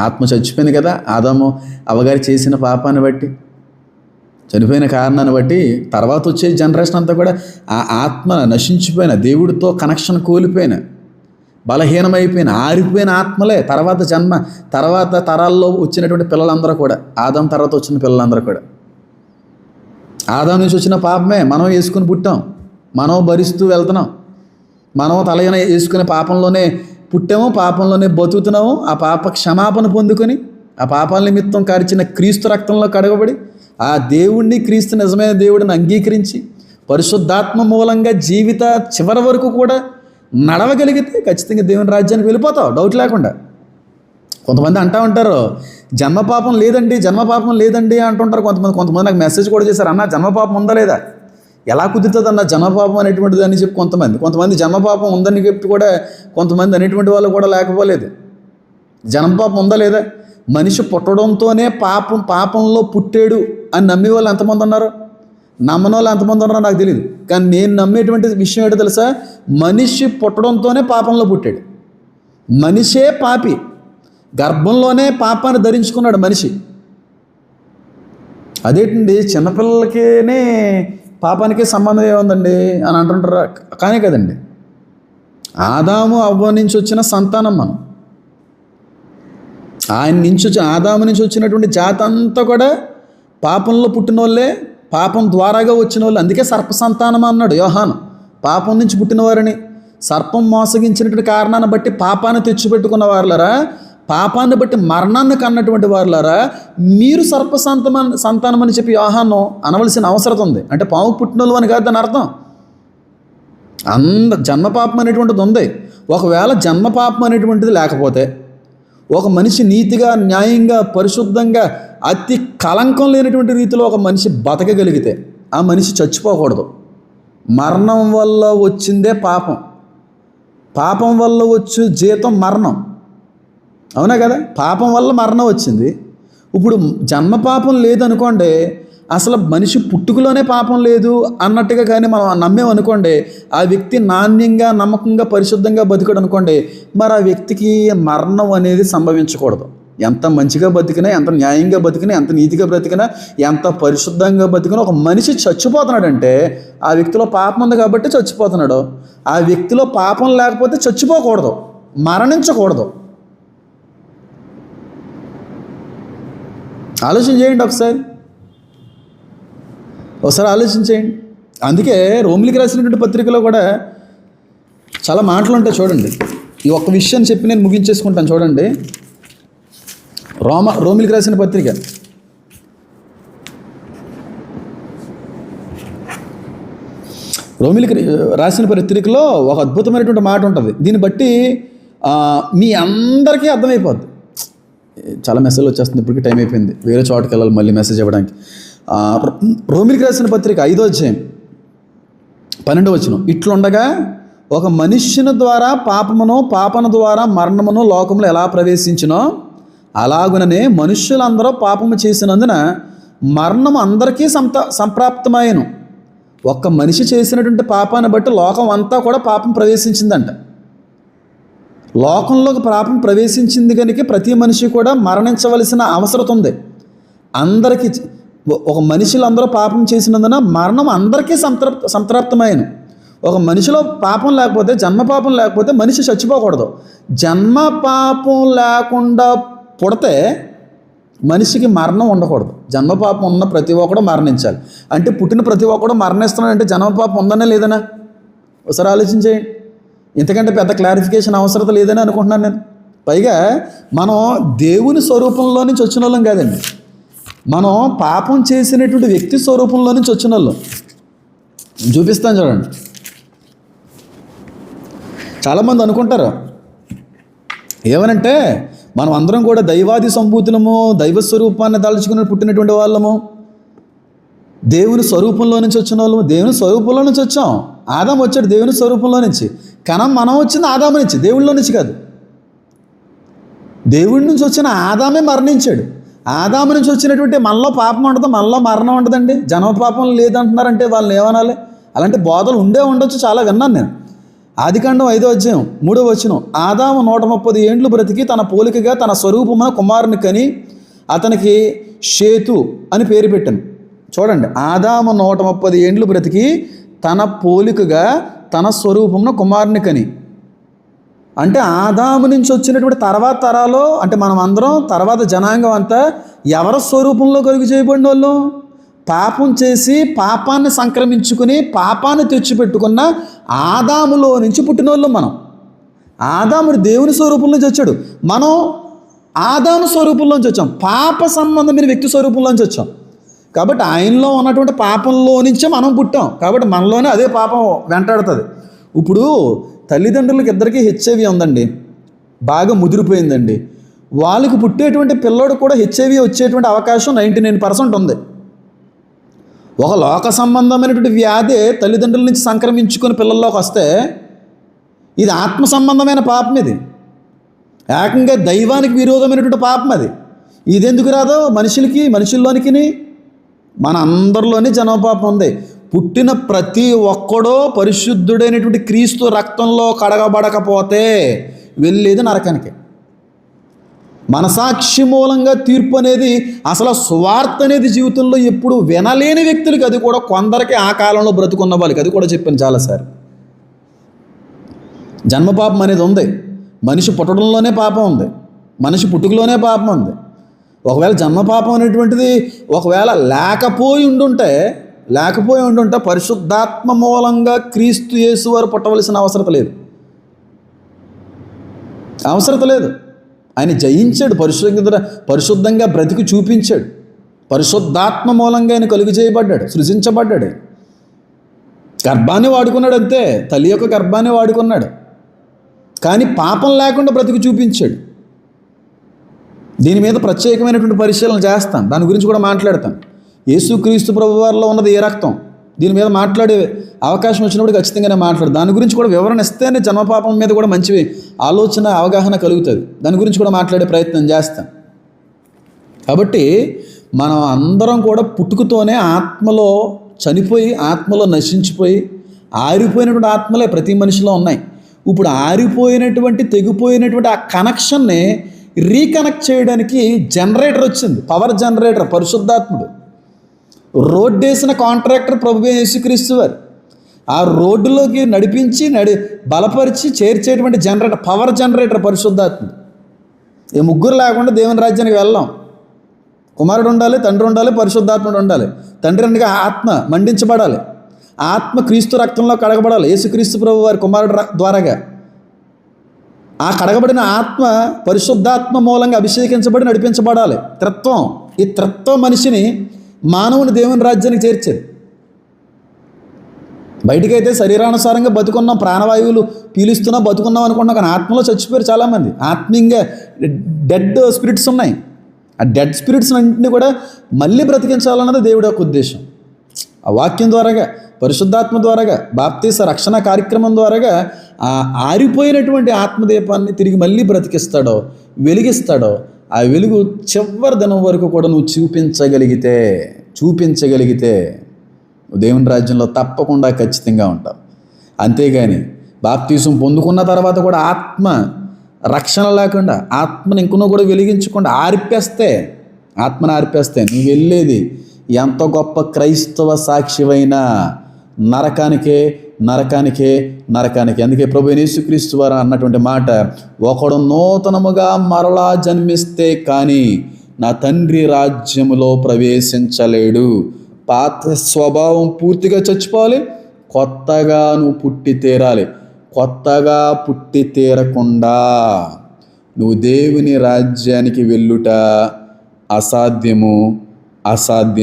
ఆత్మ చచ్చిపోయింది కదా ఆదాము అవగారి చేసిన పాపాన్ని బట్టి చనిపోయిన కారణాన్ని బట్టి తర్వాత వచ్చే జనరేషన్ అంతా కూడా ఆ ఆత్మ నశించిపోయిన దేవుడితో కనెక్షన్ కోల్పోయిన బలహీనమైపోయిన ఆరిపోయిన ఆత్మలే తర్వాత జన్మ తర్వాత తరాల్లో వచ్చినటువంటి పిల్లలందరూ కూడా ఆదాం తర్వాత వచ్చిన పిల్లలందరూ కూడా. ఆదాం నుంచి వచ్చిన పాపమే మనం వేసుకుని పుట్టాం మనం భరిస్తూ వెళ్తున్నాం మనం తలయన వేసుకునే పాపంలోనే పుట్టాము పాపంలోనే బతుకుతున్నాము ఆ పాప క్షమాపణ పొందుకొని ఆ పాపాల నిమిత్తం కార్చిన క్రీస్తు రక్తంలో కడగబడి ఆ దేవుణ్ణి క్రీస్తు నిజమైన దేవుడిని అంగీకరించి పరిశుద్ధాత్మ మూలంగా జీవిత చివరి వరకు కూడా నడవగలిగితే ఖచ్చితంగా దేవుని రాజ్యానికి వెళ్ళిపోతావు. డౌట్ లేకుండా. కొంతమంది అంటా ఉంటారు జన్మపాపం లేదండి జన్మపాపం లేదండి అంటుంటారు. కొంతమంది కొంతమంది నాకు మెసేజ్ కూడా చేశారు అన్న జన్మపాపం ఉందా లేదా? ఎలా కుదురుతుంది అన్న జన్మపాపం అనేటువంటిది అని చెప్పి కొంతమంది కొంతమంది జన్మపాపం ఉందని చెప్పి కూడా కొంతమంది అనేటువంటి వాళ్ళు కూడా లేకపోలేదు. జన్మపాపం ఉందా లేదా? మనిషి పుట్టడంతోనే పాపం పాపంలో పుట్టాడు అని నమ్మే వాళ్ళు ఎంతమంది ఉన్నారు? నమ్మని వాళ్ళు ఎంతమంది ఉన్నారో నాకు తెలియదు కానీ నేను నమ్మేటువంటి విషయం ఏంటో తెలుసా? మనిషి పుట్టడంతోనే పాపంలో పుట్టాడు. మనిషే పాపి. గర్భంలోనే పాపాన్ని ధరించుకున్నాడు మనిషి. అదేంటండి? చిన్నపిల్లలకేనే పాపానికి సంబంధం ఏముందండి? అని అంటుంటారు. కానీ కదండి. ఆదాము అవ్వ నుంచి వచ్చిన సంతానం మనం. ఆయన నుంచి వచ్చిన ఆదాము నుంచి వచ్చినటువంటి జాతి అంతా కూడా పాపంలో పుట్టిన వాళ్ళే పాపం ద్వారాగా వచ్చిన వాళ్ళు అందుకే సర్ప సంతానం అన్నాడు యోహాను. పాపం నుంచి పుట్టినవారని. సర్పం మోసగించినటువంటి కారణాన్ని బట్టి పాపాన్ని తెచ్చిపెట్టుకున్న వారులరా? పాపాన్ని బట్టి మరణాన్ని కన్నటువంటి వారులారా మీరు సర్ప సంతానం అని చెప్పి యోహాను అనవలసిన అవసరం ఉంది. అంటే పాము పుట్టినోళ్ళు అని కాదు దాని అర్థం. అంద జన్మపాపం అనేటువంటిది ఉంది. ఒకవేళ జన్మపాపం అనేటువంటిది లేకపోతే ఒక మనిషి నీతిగా న్యాయంగా పరిశుద్ధంగా అతి కలంకం లేనటువంటి రీతిలో ఒక మనిషి బతకగలిగితే ఆ మనిషి చచ్చిపోకూడదు. మరణం వల్ల వచ్చిందే పాపం. పాపం వల్ల వచ్చు జీతం మరణం. అవునా కదా? పాపం వల్ల మరణం వచ్చింది. ఇప్పుడు జన్మ పాపం లేదనుకోండి అసలు మనిషి పుట్టుకలోనే పాపం లేదు అన్నట్టుగా కానీ మనం నమ్మేమనుకోండి ఆ వ్యక్తి నాణ్యంగా నమ్మకంగా పరిశుద్ధంగా బతికాడు అనుకోండి మరి ఆ వ్యక్తికి మరణం అనేది సంభవించకూడదు. ఎంత మంచిగా బతికినా ఎంత న్యాయంగా బతికినా ఎంత నీతిగా బ్రతికినా ఎంత పరిశుద్ధంగా బతికినా ఒక మనిషి చచ్చిపోతున్నాడంటే ఆ వ్యక్తిలో పాపం ఉంది కాబట్టి చచ్చిపోతున్నాడు. ఆ వ్యక్తిలో పాపం లేకపోతే చచ్చిపోకూడదు. మరణించకూడదు. ఆలోచన చేయండి ఒకసారి. ఒకసారి ఆలోచించేయండి. అందుకే రోమిలికి రాసినటువంటి పత్రికలో కూడా చాలా మాటలు ఉంటాయి చూడండి. ఈ ఒక్క విషయం చెప్పి నేను ముగించేసుకుంటాను చూడండి. రోమ రోమిలికి రాసిన పత్రిక. రోమిలికి రాసిన పత్రికలో ఒక అద్భుతమైనటువంటి మాట ఉంటుంది. దీన్ని బట్టి మీ అందరికీ అర్థమైపోద్ది. చాలా మెసేజ్ వచ్చేస్తుంది ఇప్పటికి టైం అయిపోయింది. వేరే చోటుకి వెళ్ళాలి మళ్ళీ మెసేజ్ ఇవ్వడానికి. రోమిలికి రాసిన పత్రిక ఐదో అధ్యాయం పన్నెండు వచ్చిన ఇట్లుండగా ఒక మనుష్యుని ద్వారా పాపమును పాపన ద్వారా మరణమును లోకంలో ఎలా ప్రవేశించినో అలాగుననే మనుష్యులందరూ పాపము చేసినందున మరణం అందరికీ సంత సంప్రాప్తమాయను ఒక్క మనిషి చేసినటువంటి పాపాన్ని బట్టి లోకం అంతా కూడా పాపం ప్రవేశించిందంట. లోకంలోకి పాపం ప్రవేశించింది కనుక ప్రతి మనిషి కూడా మరణించవలసిన అవసరం ఉంది. అందరికీ ఒక ఒ- ఒక పాపం చేసినందున మరణం అందరికీ సంతృప్త సంతృప్తమైన ఒక మనిషిలో పాపం లేకపోతే జన్మ పాపం లేకపోతే మనిషి చచ్చిపోకూడదు. జన్మ పాపం లేకుండా పుడితే మనిషికి మరణం ఉండకూడదు. జన్మ పాపం ఉన్న ప్రతి ఒక్కడు మరణించాలి. అంటే పుట్టిన ప్రతి ఒక్కడు మరణిస్తున్నాడు అంటే జన్మ పాపం ఉందనే లేదనా? ఒకసారి ఆలోచించేయండి. ఇంతకంటే పెద్ద క్లారిఫికేషన్ అవసరం లేదని అనుకుంటున్నాను నేను. పైగా మనం దేవుని స్వరూపంలో నుంచి వచ్చిన వాళ్ళం కాదండి. మనం పాపం చేసినటువంటి వ్యక్తి స్వరూపంలో నుంచి వచ్చిన వాళ్ళం. చూపిస్తాను చూడండి. చాలామంది అనుకుంటారు ఏమనంటే మనం అందరం కూడా దైవాది సంభూతులము దైవ స్వరూపాన్ని దాల్చుకుని పుట్టినటువంటి వాళ్ళము. దేవుని స్వరూపంలో నుంచి వచ్చిన వాళ్ళము దేవుని స్వరూపంలో నుంచి వచ్చాం. ఆదాం వచ్చాడు దేవుని స్వరూపంలో నుంచి. కనం మనం వచ్చింది ఆదాము నుంచి దేవుళ్ళ నుంచి కాదు. దేవుడి నుంచి వచ్చిన ఆదామే మరణించాడు. ఆదాము నుంచి వచ్చినటువంటి మనలో పాపం ఉండదు మనలో మరణం ఉండదండి. జన్మ పాపం లేదంటున్నారంటే వాళ్ళని ఏమనాలి? అలాంటి బోధలు ఉండే ఉండొచ్చు చాలా విన్నాను నేను. ఆదికాండం ఐదో అధ్యాయం మూడో వచనం. ఆదాము నూట ముప్పది ఏండ్లు బ్రతికి తన పోలికగా తన స్వరూపమున కుమారుని కని అతనికి షేతు అని పేరు పెట్టాను. చూడండి ఆదాము నూట ముప్పది ఏండ్లు బ్రతికి తన పోలికగా తన స్వరూపమున కుమారుని కని అంటే ఆదాము నుంచి వచ్చినటువంటి తర్వాత తరాలో అంటే మనం అందరం తర్వాత జనాంగం అంతా ఎవరి స్వరూపంలో కలుగు చేయబడిన వాళ్ళు? పాపం చేసి పాపాన్ని సంక్రమించుకుని పాపాన్ని తెచ్చిపెట్టుకున్న ఆదాములో నుంచి పుట్టిన మనం. ఆదాముడు దేవుని స్వరూపం నుంచి వచ్చాడు. మనం ఆదాము స్వరూపంలోంచి వచ్చాం. పాప సంబంధమైన వ్యక్తి స్వరూపంలోంచి వచ్చాం. కాబట్టి ఆయనలో ఉన్నటువంటి పాపంలో నుంచే మనం పుట్టాం. కాబట్టి మనలోనే అదే పాపం వెంటాడుతుంది. ఇప్పుడు తల్లిదండ్రులకి ఇద్దరికీ హెచ్ఐవి ఉందండి. బాగా ముదిరిపోయిందండి. వాళ్ళకి పుట్టేటువంటి పిల్లోడు కూడా హెచ్ఐవి వచ్చేటువంటి అవకాశం నైంటీ నైన్ పర్సెంట్ ఉంది. ఒక లోక సంబంధమైనటువంటి వ్యాధి తల్లిదండ్రుల నుంచి సంక్రమించుకొని పిల్లల్లోకి వస్తే ఇది ఆత్మ సంబంధమైన పాపం ఇది. ఏకంగా దైవానికి విరోధమైనటువంటి పాపం అది. ఇది ఎందుకు రాదో? మనుషులకి మనుషుల్లోనికి మన అందరిలోనే జనపాపం ఉంది. పుట్టిన ప్రతి ఒక్కడో పరిశుద్ధుడైనటువంటి క్రీస్తు రక్తంలో కడగబడకపోతే వెళ్ళేది నరకానికి. మనసాక్షి మూలంగా తీర్పు అనేది అసలు స్వార్థ అనేది జీవితంలో ఎప్పుడు వినలేని వ్యక్తులకి అది కూడా కొందరికి ఆ కాలంలో బ్రతుకున్న వాళ్ళకి అది కూడా చెప్పాను చాలాసార్లు. జన్మపాపం అనేది ఉంది. మనిషి పుట్టడంలోనే పాపం ఉంది. మనిషి పుట్టుకలోనే పాపం ఉంది. ఒకవేళ జన్మపాపం అనేటువంటిది ఒకవేళ లేకపోయి ఉండుంటే లేకపోయి ఉండుంటే పరిశుద్ధాత్మ మూలంగా క్రీస్తు యేసు వారు పుట్టవలసిన అవసరత లేదు. అవసరత లేదు. ఆయన జయించాడు పరిశుద్ధ పరిశుద్ధంగా బ్రతికి చూపించాడు. పరిశుద్ధాత్మ మూలంగా ఆయన కలుగు చేయబడ్డాడు సృజించబడ్డాడు. గర్భాన్ని వాడుకున్నాడు అంతే తల్లి యొక్క గర్భాన్ని వాడుకున్నాడు. కానీ పాపం లేకుండా బ్రతికి చూపించాడు. దీని మీద ప్రత్యేకమైనటువంటి పరిశీలన చేస్తాను దాని గురించి కూడా మాట్లాడతాను యేసుక్రీస్తు ప్రభు వారిలో ఉన్నది ఏ రక్తం? దీని మీద మాట్లాడే అవకాశం వచ్చినప్పుడు ఖచ్చితంగానే మాట్లాడు. దాని గురించి కూడా వివరణ ఇస్తేనే జన్మపాపం మీద కూడా మంచి ఆలోచన అవగాహన కలుగుతుంది. దాని గురించి కూడా మాట్లాడే ప్రయత్నం చేస్తాను కాబట్టి మనం అందరం కూడా పుట్టుకతోనే ఆత్మలో చనిపోయి ఆత్మలో నశించిపోయి ఆరిపోయినటువంటి ఆత్మలే ప్రతి మనిషిలో ఉన్నాయి. ఇప్పుడు ఆరిపోయినటువంటి తెగిపోయినటువంటి ఆ కనెక్షన్ని రీకనెక్ట్ చేయడానికి జనరేటర్ వచ్చింది. పవర్ జనరేటర్ పరిశుద్ధాత్ముడు. రోడ్డు వేసిన కాంట్రాక్టర్ ప్రభు యేసుక్రీస్తు వారు. ఆ రోడ్డులోకి నడిపించి నడి బలపరిచి చేర్చేటువంటి జనరేటర్ పవర్ జనరేటర్ పరిశుద్ధాత్ముడు. ఈ ముగ్గురు లేకుండా దేవుని రాజ్యానికి వెళ్ళాం. కుమారుడు ఉండాలి తండ్రి ఉండాలి పరిశుద్ధాత్ముడు ఉండాలి. తండ్రి అనగా ఆత్మ మండించబడాలి. ఆత్మ క్రీస్తు రక్తంలో కడగబడాలి. యేసుక్రీస్తు ప్రభు వారి కుమారుడు ద్వారాగా. ఆ కడగబడిన ఆత్మ పరిశుద్ధాత్మ మూలంగా అభిషేకించబడి నడిపించబడాలి. త్రత్వం. ఈ త్రత్వం మనిషిని మానవుని దేవుని రాజ్యానికి చేర్చేది. బయటికైతే శరీరానుసారంగా బతుకున్నాం ప్రాణవాయువులు పీలుస్తున్నాం బతుకున్నాం అనుకున్నాం కానీ ఆత్మలో చచ్చిపోయారు చాలామంది. ఆత్మీయంగా డెడ్ స్పిరిట్స్ ఉన్నాయి. ఆ డెడ్ స్పిరిట్స్ అన్నింటినీ కూడా మళ్ళీ బ్రతికించాలన్నది దేవుడి యొక్క ఉద్దేశం. ఆ వాక్యం ద్వారాగా పరిశుద్ధాత్మ ద్వారాగా బాప్తీస రక్షణ కార్యక్రమం ద్వారాగా ఆ ఆరిపోయినటువంటి ఆత్మదీపాన్ని తిరిగి మళ్ళీ బ్రతికిస్తాడో వెలిగిస్తాడో ఆ వెలుగు చివరి దినం వరకు కూడా నువ్వు చూపించగలిగితే చూపించగలిగితే దేవుని రాజ్యంలో తప్పకుండా ఖచ్చితంగా ఉంటావు. అంతేగాని బాప్తీసం పొందుకున్న తర్వాత కూడా ఆత్మ రక్షణ లేకుండా ఆత్మని ఇంకనో కూడా వెలిగించకుండా ఆర్పేస్తే ఆత్మను ఆర్పేస్తే నువ్వు వెళ్ళేది ఎంత గొప్ప క్రైస్తవ సాక్షివైనా నరకానికే నరకానికే నరకానికి. అందుకే ప్రభు యేసుక్రీస్తు వారు అన్నటువంటి మాట ఒకడు నూతనముగా మరలా జన్మిస్తే కానీ నా తండ్రి రాజ్యములో ప్రవేశించలేడు. పాత స్వభావం పూర్తిగా చచ్చిపోవాలి కొత్తగా నువ్వు పుట్టి తీరాలి. కొత్తగా పుట్టి తీరకుండా నువ్వు దేవుని రాజ్యానికి వెళ్ళుట అసాధ్యము అసాధ్యం